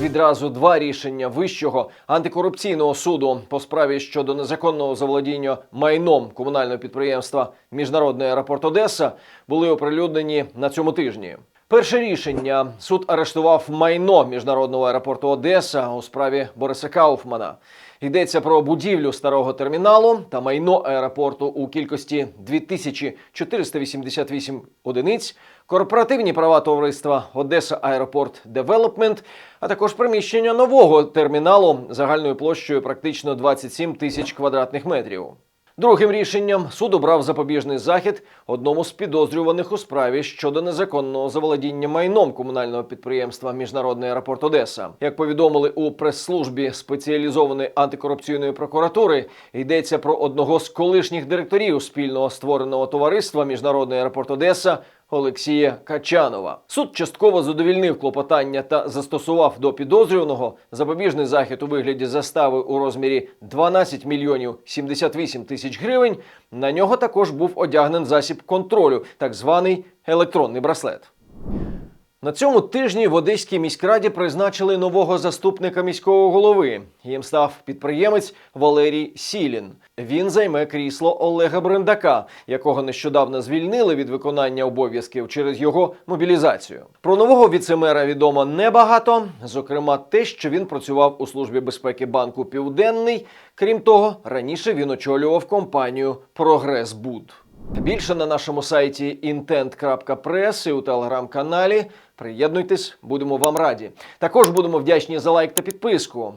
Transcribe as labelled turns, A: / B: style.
A: Відразу два рішення вищого антикорупційного суду по справі щодо незаконного заволодіння майном комунального підприємства Міжнародний аеропорт Одеса були оприлюднені на цьому тижні. Перше рішення суд арештував майно міжнародного аеропорту Одеса у справі Бориса Кауфмана. Йдеться про будівлю старого терміналу та майно аеропорту у кількості 2488 одиниць, корпоративні права товариства Одеса Аеропорт Девелопмент, а також приміщення нового терміналу загальною площею практично 27 тисяч квадратних метрів. Другим рішенням суд обрав запобіжний захід одному з підозрюваних у справі щодо незаконного заволодіння майном комунального підприємства Міжнародний аеропорт Одеса. Як повідомили у прес-службі спеціалізованої антикорупційної прокуратури, йдеться про одного з колишніх директорів спільного створеного товариства Міжнародний аеропорт Одеса. Олексія Качанова суд частково задовільнив клопотання та застосував до підозрюваного запобіжний захід у вигляді застави у розмірі 12 мільйонів 78 тисяч гривень. На нього також був одягнен засіб контролю, так званий електронний браслет. На цьому тижні в Одеській міськраді призначили нового заступника міського голови. Їм став підприємець Валерій Сілін. Він займе крісло Олега Брендака, якого нещодавно звільнили від виконання обов'язків через його мобілізацію. Про нового віцемера відомо небагато. Зокрема, те, що він працював у службі безпеки банку Південний. Крім того, раніше він очолював компанію Прогрес Буд. Більше на нашому сайті intent.press і у телеграм-каналі. Приєднуйтесь, будемо вам раді. Також будемо вдячні за лайк та підписку.